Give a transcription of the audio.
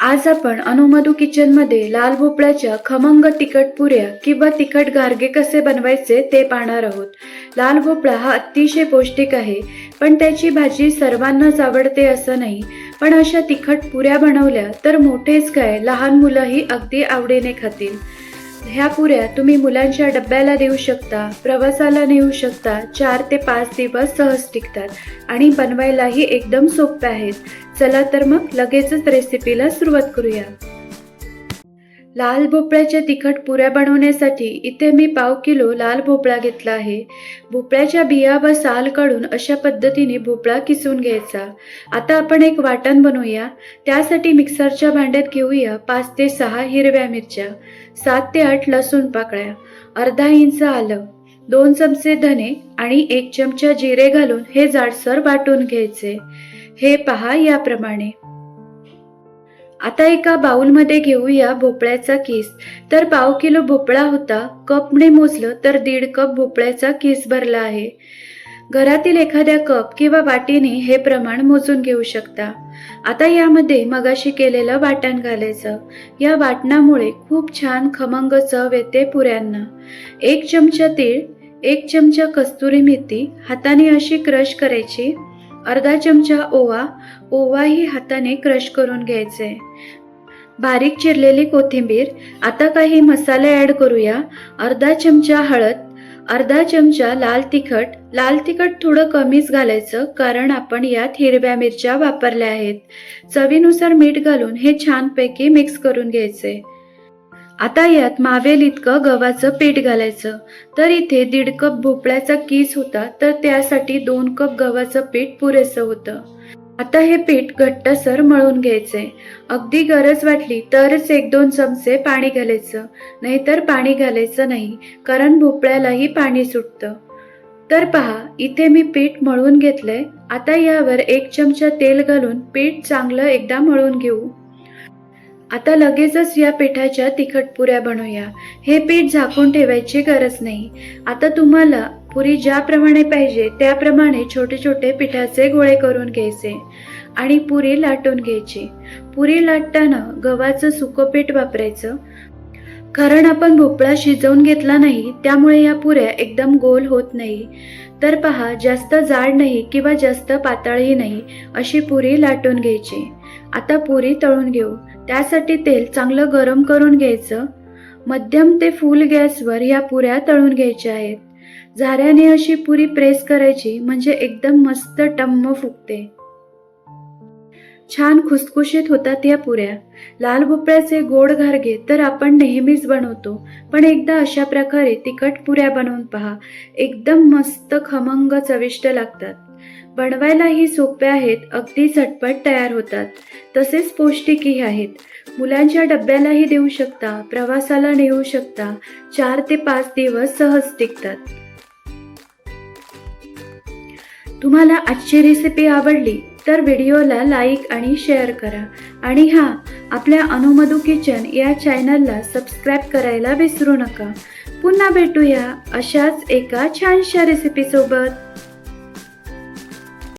आज आपण अनुमधू किचनमध्ये लाल भोपळ्याच्या खमंग तिखट पुऱ्या किंवा तिखट गारगे कसे बनवायचे ते पाहणार आहोत. लाल भोपळा हा अतिशय पौष्टिक आहे पण त्याची भाजी सर्वांनाच आवडते असं नाही. पण अशा तिखट पुऱ्या बनवल्या तर मोठेच काय लहान मुलंही अगदी आवडीने खातील. ह्या पुऱ्या तुम्ही मुलांच्या डब्याला देऊ शकता प्रवासाला नेऊ शकता चार ते पाच दिवस सहज टिकतात आणि बनवायलाही एकदम सोप्या आहेत. चला तर मग लगेचच रेसिपीला सुरुवात करूया. लाल भोपळ्याच्या तिखट पुऱ्या बनवण्यासाठी इथे मी पाव किलो लाल भोपळा घेतला आहे. भोपळ्याच्या बिया व साल काढून अशा पद्धतीने भोपळा किसून घ्यायचा. आता आपण एक वाटण बनवूया. त्यासाठी मिक्सरच्या भांड्यात घेऊया पाच ते सहा हिरव्या मिरच्या सात ते आठ लसूण पाकळ्या अर्धा इंच आलं दोन चमचे धने आणि एक चमचा जिरे घालून हे जाडसर वाटून घ्यायचे. हे पहा याप्रमाणे. आता एका बाऊलमध्ये घेऊया भोपळ्याचा किस. तर पाव किलो भोपळा होता. कपने मोजलं तर दीड कप भोपळ्याचा किस भरला आहे. घरातील एखाद्या कप किंवा वाटीने हे प्रमाण मोजून घेऊ शकता. आता यामध्ये मगाशी केलेलं वाटण घालायचं. या वाटणामुळे खूप छान खमंग चव येते पुऱ्यांना. एक चमचा तीळ एक चमचा कस्तुरी मेथी हाताने अशी क्रश करायची. अर्धा चमचा ओवा ओवाही हाताने क्रश करून घ्यायचे. बारीक चिरलेली कोथिंबीर आता काही मसाले ॲड करूया. अर्धा चमचा हळद अर्धा चमचा लाल तिखट. लाल तिखट थोडं कमीच घालायचं कारण आपण यात हिरव्या मिरच्या वापरल्या आहेत. चवीनुसार मीठ घालून हे छानपैकी मिक्स करून घ्यायचे. आता यात मावेल इतकं गव्हाचं पीठ घालायचं. तर इथे दीड कप भोपळ्याचा कीस होता तर त्यासाठी दोन कप गव्हाचं पीठ पुरेसं होतं. आता हे पीठ घट्टसर मळून घ्यायचे अगदी गरज वाटली तरच एक दोन चमचे पाणी घालायचं. नाहीतर पाणी घालायचं नाही कारण भोपळ्यालाही पाणी सुटतं. तर पहा इथे मी पीठ मळून घेतलंय. आता यावर एक चमचा तेल घालून पीठ चांगलं एकदा मळून घेऊ. आता लगेचच या पिठाच्या तिखट पुऱ्या बनवूया. हे पीठ झाकून ठेवायची गरज नाही. आता तुम्हाला पुरी ज्याप्रमाणे पाहिजे त्याप्रमाणे छोटे छोटे पिठाचे गोळे करून घ्यायचे आणि पुरी लाटून घ्यायची. पुरी लाटताना गव्हाचं सुकं पीठ वापरायचं. कारण आपण भोपळा शिजवून घेतला नाही त्यामुळे या पुऱ्या एकदम गोल होत नाही. तर पहा जास्त जाड नाही किंवा जास्त पातळही नाही अशी पुरी लाटून घ्यायची. आता पुरी तळून घेऊ. त्यासाठी तेल चांगलं गरम करून घ्यायचं. मध्यम ते फुल गॅसवर या पुऱ्या तळून घ्यायच्या आहेत. झाऱ्याने अशी पुरी प्रेस करायची म्हणजे एकदम मस्त टम्म फुगते. छान खुसखुशीत होतात या पुऱ्या. लाल भोपळ्याचे गोड घारगे तर आपण नेहमीच बनवतो. पण एकदा अशा प्रकारे तिखट पुऱ्या बनवून पहा. एकदम मस्त खमंग चविष्ट लागतात. बनवायलाही सोपे आहेत अगदी झटपट तयार होतात. तसेच पौष्टिकही आहेत. मुलांच्या डब्यालाही देऊ शकता प्रवासाला नेऊ शकता चार ते पाच दिवस सहज टिकतात. तुम्हाला आजची रेसिपी आवडली तर व्हिडिओला लाईक आणि शेअर करा. आणि हां आपल्या अनुमधू किचन या चॅनलला सबस्क्राईब करायला विसरू नका. पुन्हा भेटूया अशाच एका छानशा रेसिपीसोबत